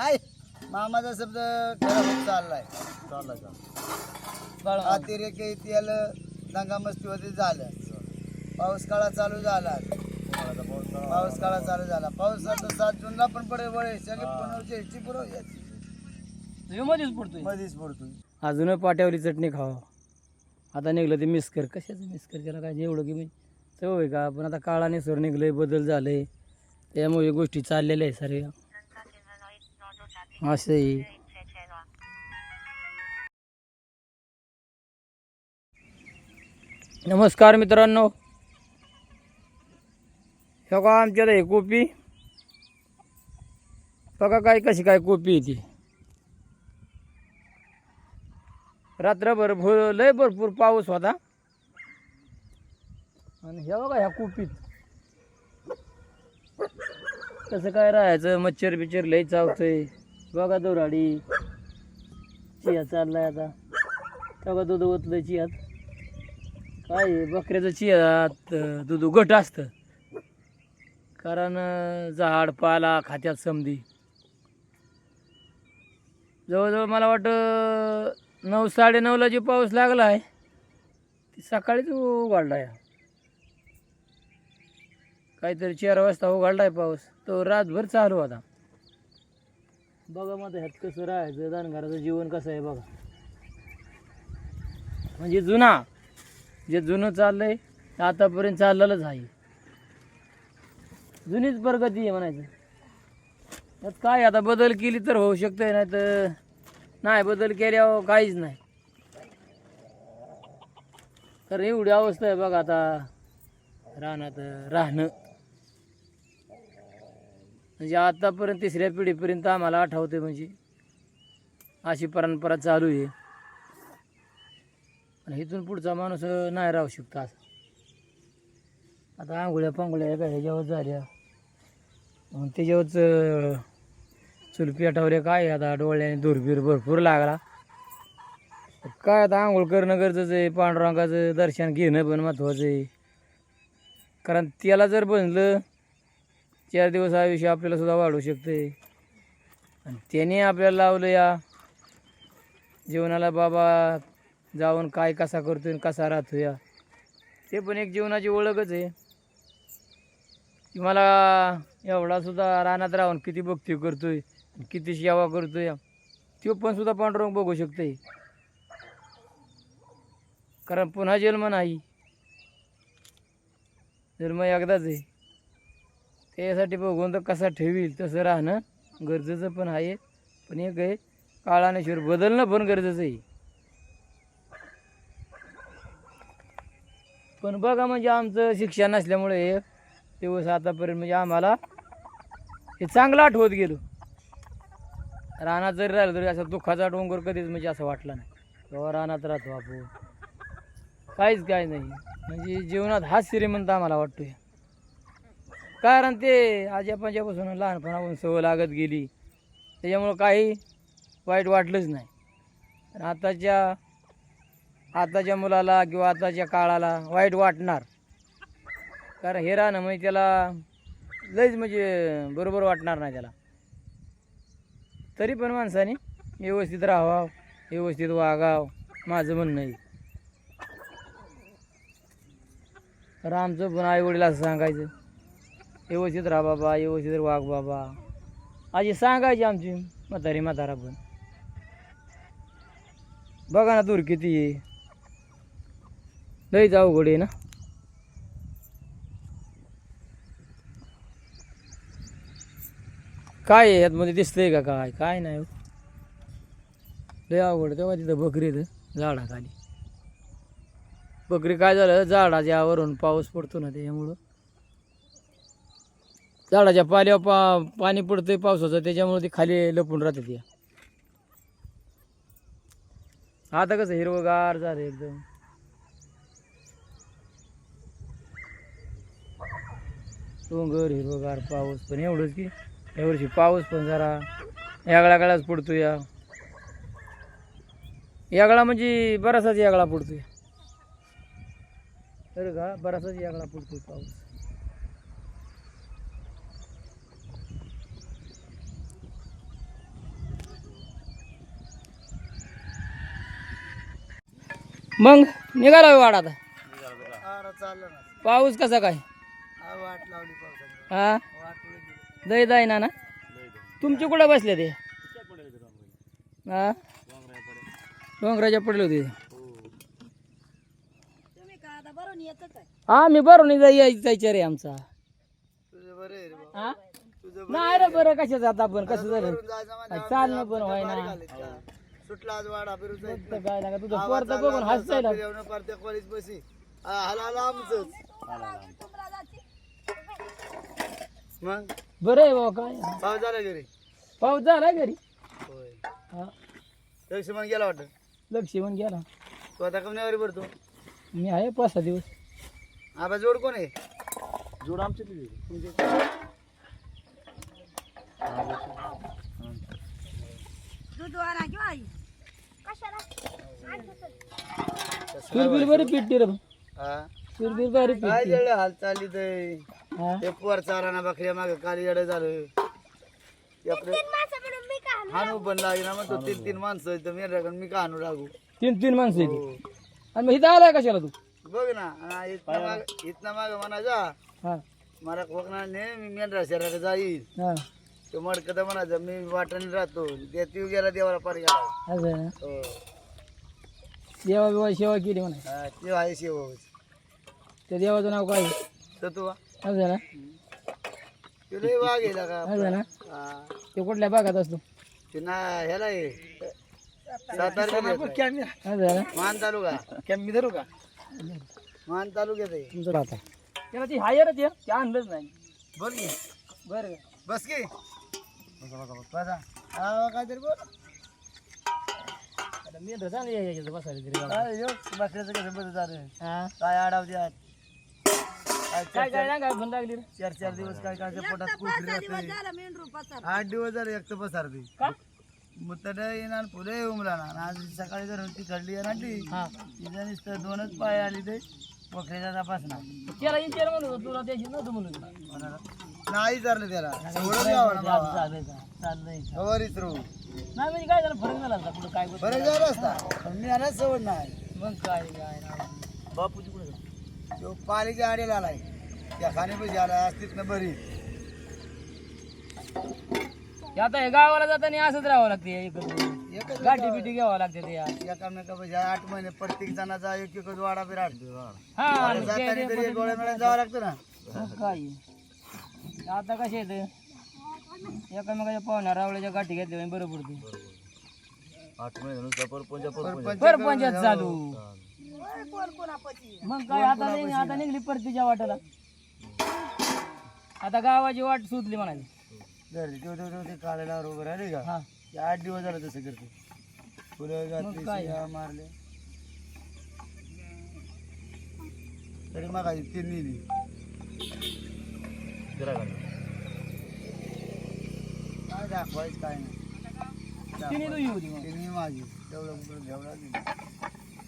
नाही मामाचा शब्द खरा होत चाललाय. का बाळा. अतिरेक इतिहाल दंगामस्तीमध्ये झालं. पाऊस काळा चालू झाला. पाऊस काळा चालू झाला. पाऊस आता सात जूनला पण पडेल वळे. सगळे पुनवचे पुरव तुझ्या मध्येच पडतोय. मध्येच पडतोय. अजून पाट्यावरी चटणी खावा. आता निघलं ते मिसकर. कशाचं मिसकर? त्याला काय एवढं की म्हणजे चव आहे का? पण आता काळाने सर निघलंय बदल झालंय. त्यामुळे गोष्टी चाललेल्या आहे सर्व असंही नमस्कार मित्रांनो. हे का आमच्याकडे हे कोपी. बघा काय कशी काय कोपी आहे ती. रात्रभर भर लय भरपूर पाऊस होता. आणि हे बघा ह्या कोपीत. कसं काय राहायचं? मच्छर बिच्छर लय चावतंय. बघा दोराडी चिया चाललाय आता. तेव्हा दूध ओतलं चियात. काय बकऱ्याचं चियात दूध घट असतं. कारण झाड पाला खात्यात समधी. जवळजवळ मला वाटतं नऊ साडेनऊला जे पाऊस लागला आहे ती सकाळीच उघडला आहे काहीतरी चार वाजता उघडला आहे पाऊस. तो रातभर चालू होता. बघा मग ह्यात कसं राहायचं दानघराचं जीवन कसं आहे बघा. म्हणजे जुना जे जुनं चाललंय ते आतापर्यंत चाललेलंच आहे. जुनीच प्रगती आहे म्हणायचं. त्यात काय आता बदल केली तर होऊ शकतंय नाही तर नाही बदल केल्यावर काहीच नाही. तर एवढी अवस्था आहे बघा आता. राहणं तर राहणं. म्हणजे आतापर्यंत तिसऱ्या पिढीपर्यंत आम्हाला आठवते म्हणजे. अशी परंपरा चालू आहे. आणि इथून पुढचा माणूस नाही राहू शकतो असं. आता आंघोळ्या पांघोळ्या काय ह्याच्यावर झाल्या. मग त्याच्यावरच चूल पेटावले काय आता डोळ्याने दुर्बीर भरपूर लागला. काय आता आंघोळ करणं गरजेचं आहे. पांडुरंगाचं दर्शन घेणं पण महत्त्वाचं आहे. कारण त्याला जर बनलं चार दिवस आयुष्य आपल्याला सुद्धा वाढू शकते. आणि त्याने आपल्याला लावलं या जीवनाला बाबा जाऊन काय कसा करतोय आणि कसा राहतो या. ते पण एक जीवनाची ओळखच आहे. की मला एवढा सुद्धा रानात राहून किती भक्ती करतोय किती सेवा करतोय तो पण सुद्धा पांडुरंग बघू शकते कारण पुन्हा जन्म नाही. जन्म एकदाच आहे. त्यासाठी भगवंत कसा ठेवील तसं राहणं गरजेचं पण आहे. पण एक आहे काळाने शिवर बदलणं पण गरजेचं आहे. पण बघा म्हणजे आमचं शिक्षण नसल्यामुळे हे दिवस आतापर्यंत म्हणजे आम्हाला हे चांगलं आठवत गेलो. रानात जरी राहिलं तरी असं दुःखाचा डोंगर कधीच म्हणजे असं वाटलं नाही. तेव्हा रानात राहतो आपण. काहीच काय नाही. म्हणजे जीवनात हाच श्रीमंत आम्हाला वाटतोय. कारण ते आजी लहानपणापासून सवय लागत गेली. त्याच्यामुळं काही वाईट वाटलंच नाही. आताच्या आताच्या मुलाला किंवा आताच्या काळाला वाईट वाटणार. कारण हे राहणं म्हणजे त्याला लईच म्हणजे बरोबर वाटणार नाही त्याला. तरी पण माणसाने व्यवस्थित राहावं व्यवस्थित वागावं माझं म्हणणं आहे. तर आमचं पण आईवडील असं सांगायचं. व्यवस्थित राहा बाबा व्यवस्थित वाघ बाबा. आजी सांगायची आमची म्हातारी म्हातारा पण. बघा ना दूर किती आहे. लई अवघड आहे ना. काय आहे यातमध्ये दिसतंय का काय? काय नाही हो. लई अवघड तेव्हा तिथं बकरी झाडाखाली. बकरी काय झालं? झाडाच्या वरून पाऊस पडतो ना त्याच्यामुळं झाडाच्या पाल्यावर पा पाणी पडतंय पावसाचं त्याच्यामुळे ती खाली लपून राहते ती. आता कसं हिरवगार झालं एकदम. डोंगर हिरवगार पाऊस पण एवढंच की यावर्षी पाऊस पण जरा यागळागळाच पडतो या. यागळा म्हणजे बराचसाच यागळा पडतोय. बरं का बराचसाच यागळा पडतोय पाऊस. मग निघाला आता. ना. पाऊस कसा काय? हा गेली दय ना ना? तुमचे कुठं बसले ते? हा? डोंगराच्या पडले होते. हा मी बरोबर जायचं रे आमचा हा? नाही रे बरं कशाचं आता आपण? कसं झालं? म्हणजे चालणं पण व्हाय ना घालीत का? सुटला आज वाडा काय तुझं पोरत बघून हसायला. कॉलेज बसी हाला मग? बरं आहे बाबा काय? पाऊस झाला घरी? पाऊस झाला घरी. होय. हा. लक्ष मग गेला वाटत? लक्ष येऊन गेला. तू आता कमण्यावर भरतो? मी आहे पाच सहा दिवस. आबा जोड कोण आहे? जोड आमची बिल बरी पिटते रे हा? बिल बरी काय पिटते जेवढं हाल चालली ते? हा? ते पोर चारा ना बकऱ्या माग काली येडं झालं. ते आपलं हाणू पण लागे ना म्हणतो तीन तीन माणसं आहेत, तर मी मी का हाणू लागू तीन तीन माणसं हो. आणि मग इथं आलाय कशाला तू? बघ ना आणि इथनं माग इथनं माग म्हणायचा हा. मला कोकणा ने मी मेंढरा शहरात जाईल. हा. तो मडकं तर म्हणायचं मी वाटाने राहतो. ते ती गेला देवाला पार गेला. असं आहे ना? हो. देवा बिवा सेवा केली म्हणा. हा, ते आहे शिव त्या देवाचं नाव काय? आहे? तर तू असं आहे ना ते लय वाघ आहे का असं आहे ना हा. ते कुठल्या भागात असतो? ते ना ह्याला आहे. सातारा असं आहे. ना मान तालुका. कॅम्पी धरू का मान तालुक्यात आहे. तुमचं राहता. त्याला ती हायरच आहे ते. आणलंच नाही. बोल की. बरं. बस की. बसा. हा काहीतरी बोल. आता मी रजा नाही यायचं बसायला तरी गावात. काय ह्यो, बकऱ्याचं कसं बरं झालं हा काय आडावते आज काय काय चार काय ना काय बंद लागली रे चार चार दिवस काय काय पोटात कुठली राहते आठ दिवस झाले एकटं पसारते का मुतड येणार पुढे उमला ना आणि आज सकाळी जर ती घडली आणि आणली हा तिच्या नुसतं दोनच पाय आली ते बकऱ्याचा तपासणार त्याला इंचर म्हणत होतो, तुला त्याची नव्हतं म्हणून कोणाला? नाही चाललं त्याला सोडून द्यावं ना बाबा चाललंय का चाललंय का कवर इचरू नाही म्हणजे काय झालं? फरक झाला असता कुठं? काय गोष्ट बरं झालं? असता. पण मी आला सवड नाही. मग काय काय राव. बापूजी कुठे तो पालीच्या आडेला आलाय. त्या खाण्यापाशी आज तिथनं बरी. आता हे गावाला जाताना असंच राहावं लागते एकत्र एकच गाठी बिटी घ्यावं लागते ते यार. एकामेकापाशी आठ महिने प्रत्येक जणाचा एक एकच वाडा बिराड हा. आणि ते- जाताना ते तरी एक गोळ्या मिळत जावं लागतं ना. मग काय? आता कसे येते एकामेकाच्या पाहुण्या रावळ्याच्या गाठी घेतल्या बरं पडते आठ महिने नुसता परपंच परपंच परपंच परपंचात चालू मग काय आता नाही आता निघली परतीच्या वाटाला. आता गावाची वाट सुटली म्हणाली. ते काढायला बरोबर आले का? हा. ते आठ दिवस झालं तसं करते. फुलं घातली काय? मारले तरी मग तीन नेली. काय दाखवायचं काय नाही. तिने तू येऊ दे मग. तिने माझी. तेवढं कुठं घेवडा दिली.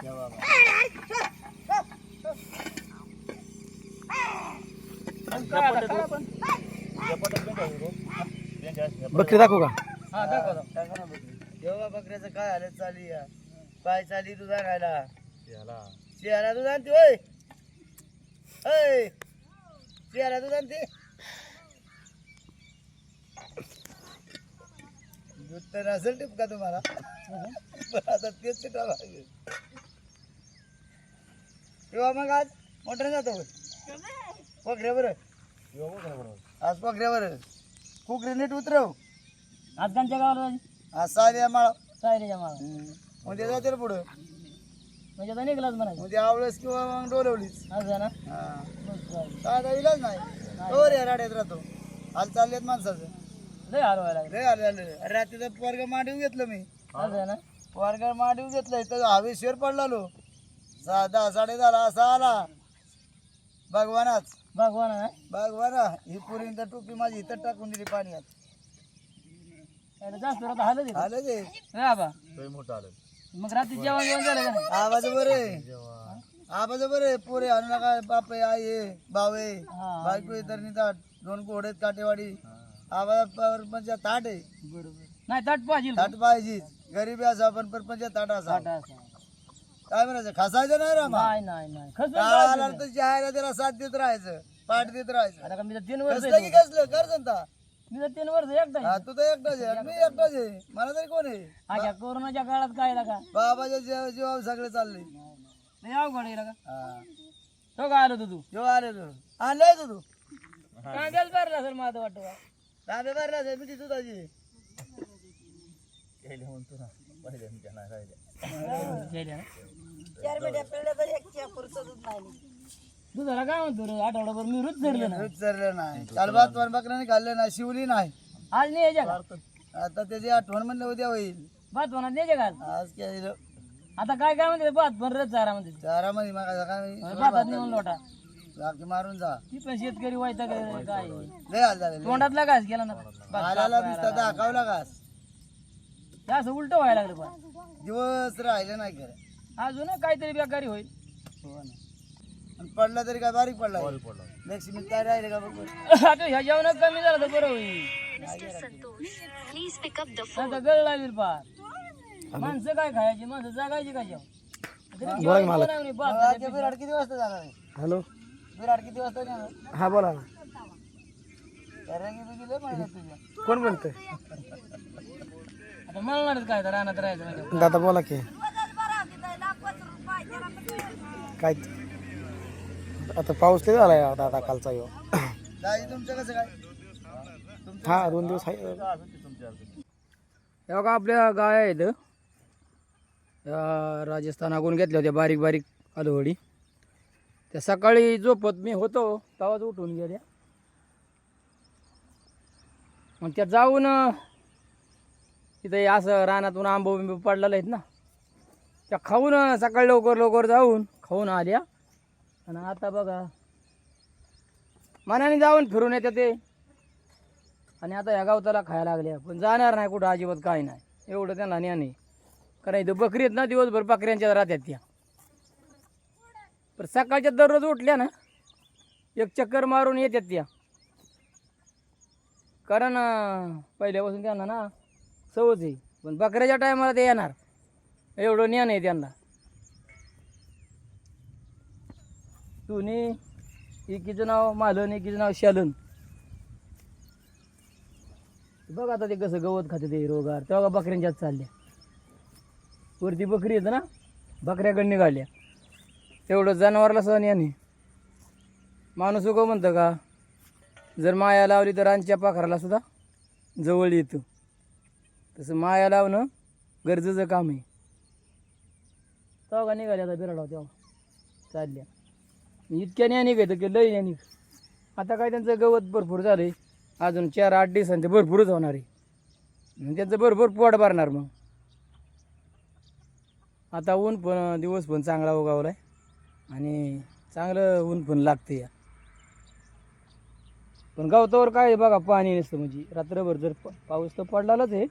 घ्या बाबा? बकरी दाखवू का? हा तेव्हा बकऱ्याचं काय हालत चालली या? काय चालली तू सांगायला शियाला तू जाणते होय? होय. शियाला तू जाणते दूध तर असेल टिपका तुम्हाला. पण आता तेच टिपका लागेल. किंवा मग आज. मोठं जातो पकड्या बरं आज पकड्या बरं कुकरी नीट उतरव. आज त्यांच्या गावाला? आज साध्या माळा. सायरीच्या माळा. उद्या जाते ना पुढं. म्हणजे आता निघलाच म्हणायचं. उद्या आवळस किंवा मग डोलवलीच. असं ना. हा. काय. इलाज नाही. तो रे राड्यात राहतो. हाल चाललेत माणसाचं. लय हरवायला लागलं. लय आलं आलं रात्रीचं पोरग मांडीव घेतलं मी. असं आहे ना? पोरग मांडीव घेतलं तर हवेशीर पडलालो. सहा दहा साडे दहाला असा आला. भगवानाच. भगवान आहे ना? भगवाना ही पुरी तर टोपी माझी इथं टाकून दिली पाण्यात. याला जास्त राहता हालत येतं. आलं ते. नाही बाबा लय मोठं आलं. मग रात्री जेवण जेवण झालं का नाही? आवाज बरे. आवाज बरे. पोरे आणू नका बाप आहे, आई आहे भाऊ आहे हा. बायको आहे तर दोन घोडे आहेत काटेवाडी. परपंच ताट आहे. बरोबर. नाही ताट पाहिजे ताट पाहिजे. गरीबी असा पण परपंच ताट असा ताट असं काय म्हणायचं? खसायचं नाही रामा नाही नाही नाही. खसून काळ काय आला? तर त्याला साथ देत राहायचं पाठ देत राहायचं. आता का मी तर तीन वर्ष कसलं की आहे कसलं कर जनता. मी तर तीन वर्ष एकटा हा. तू तर एकटाच आहे. मी एकटाच आहे. मला तरी कोण आहे? कोरोनाच्या काळात काय का? बाबाच्या जीवा जीवा सगळे चालले. लय अवघड आहे हा. तो का आलो होतो तू? जेव्हा आले तू आणलाय तू तू. कांद्याच भरला असेल माझं वाटतं. बा. तांबे भरला केले म्हणतो ना पहिले मी त्यांना राहिले केल्या ना? दुधाला काय म्हणतो रे? आठवडाभर मी रोज धरलं ना विचारलं नाही. काल भात वर बकऱ्याने खाल्लं नाही शिवली नाही. आज नाही यायच्या आता त्याची आठवण म्हणलं उद्या होईल. भात म्हणा द्यायचे का आज? आज केलं आता काय काय म्हणते? भात पण रच चारा म्हणते. मग भातात नेऊन लोटा. लाकी मारून जा. ती पण शेतकरी व्हायचा काय? लय हाल झाले लय. तोंडातला घास गेला ना. दिसता दाखवला घास. हे असं उलट व्हायला लागलं पण. दिवस राहिले नाही खरं. अजून काहीतरी बेकारी होईल. आणि पडला तरी काय बारीक पडला पडला लक्ष्मी काय राहिले का बघ? आता ह्या जेवण कमी झालं तर बरं होईल. आता गळ लागेल पार माणसं काय खायची? माणसं जागायची काय आहे? हॅलो? विराट किती वाजता जाणार हा बोला ना. लय माहिती तुझ्या. कोण आता म्हणणारच काय तर रानात राहायचं म्हणजे दादा बोला की. काय? आता पाऊस लय झालाय दादा कालचा यो. दाजी तुमचं कसं काय? हा दोन दिवस आहे. हे बघा आपल्या गाय आहेत. या राजस्थानाकडून घेतल्या होत्या बारीक बारीक अधवडी त्या सकाळी झोपत मी होतो तेव्हाच उठून गेल्या मग त्या जाऊन तिथे असं रानातून आंबो बिंबो पडलेले आहेत ना त्या खाऊन सकाळी लवकर लवकर जाऊन खाऊन आल्या. आणि आता बघा मनाने जाऊन फिरून येते ते. आणि आता ह्या गावताला खायला लागल्या पण जाणार नाही कुठं अजिबात काय नाही. एवढं त्यांना ज्ञान आहे. कारण इथं बकरी आहेत ना दिवसभर बकऱ्यांच्या राहतात त्या. पण सकाळच्या दररोज उठल्या ना एक चक्कर मारून येतात त्या. कारण पहिल्यापासून त्यांना ना सवच आहे. पण बकऱ्याच्या टायमाला ते येणार. एवढं ज्ञान आहे त्यांना. तुने एकीचं नाव मालन एकीचं नाव शालन. बघ आता ते कसं गवत खाते ते रोगार तेव्हा बकऱ्यांच्याच चालल्या. वरती बकरी येतं ना बकऱ्याकडे निघाल्या. एवढं जनावरला सहन याने माणूस उगं म्हणतं का जर माया लावली तर रानच्या पाखराला सुद्धा जवळ येतं. तसं माया लावणं गरजेचं काम आहे. तेव्हा का निघाल्या आता बिराडा तेव्हा. चालल्या. इतक्या न्या निघायचं की लई न्या निघ आता काय त्यांचं गवत भरपूर झालं आहे अजून चार आठ दिवसांचं भरपूरच होणार आहे. त्यांचं भरपूर पोट भरणार मग. आता ऊन पण दिवस पण चांगला उगावला आहे आणि चांगलं ऊन पण लागतं या. पण गवतावर काय आहे बघा पाणी नसतं म्हणजे. रात्रभर जर प- पाऊस तर पडलाच आहे.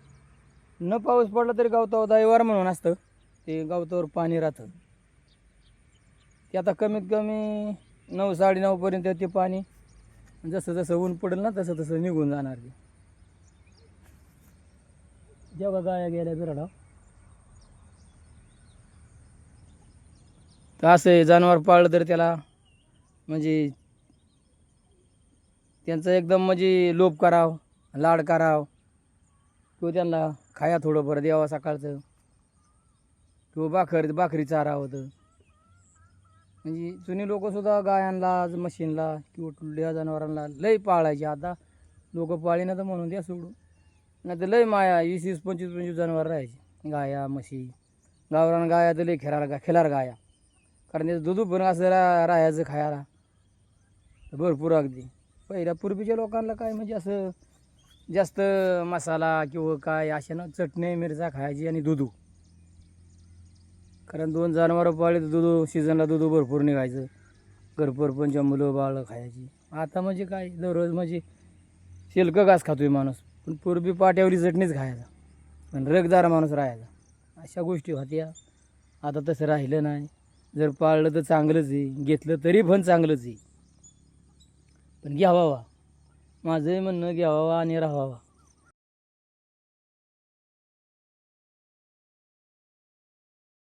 न पाऊस पडला तरी गवतावर दैवार म्हणून असतं. ते गवतावर पाणी राहतं. ते आता कमीत कमी नऊ साडेनऊपर्यंत ते पाणी. जसं जसं ऊन पडेल ना तसं तसं निघून जाणार ते. जेव्हा गाया गेल्या बिराडा तर असं आहे, जनावर पाळलं तर त्याला म्हणजे त्यांचं एकदम म्हणजे लोप करावं लाड करावं. किंवा त्यांना खाया थोडंफार द्यावा सकाळचं. किंवा बाखर भाकरी चारा होतं. म्हणजे जुनी लोकंसुद्धा गायांना मशीनला किंवा टुल्ल्या जनावरांना लय पाळायची. आता लोक पाळी ना तर म्हणून द्या सोडून. नाही तर लय माया वीस वीस पंचवीस पंचवीस जनावर राहायचे. गाया म्हशी. गावरान गाया तर लय खेळार गा खेळार गाया. कारण त्याचं दूध पण असं रा राहायचं खायला. भरपूर अगदी. पहिल्या पूर्वीच्या लोकांना काय म्हणजे असं जास्त मसाला किंवा काय अशा ना चटणी मिरचा खायची आणि दूध. कारण दोन जनावरं पाळले तर दूध सीझनला दूध भरपूर निघायचं. घरपर पण मुलं बाळं खायची. आता म्हणजे काय दररोज म्हणजे शिल्क घास खातोय माणूस. पण पूर्वी पाट्यावरी चटणीच खायचा. पण रगदार माणूस राहायचा. अशा गोष्टी होत्या. आता तसं राहिलं नाही. जर पाळलं तर चांगलंच आहे घेतलं तरी पण चांगलंच आहे. पण घ्यावा माझंही म्हणणं घ्यावा आणि राहावा.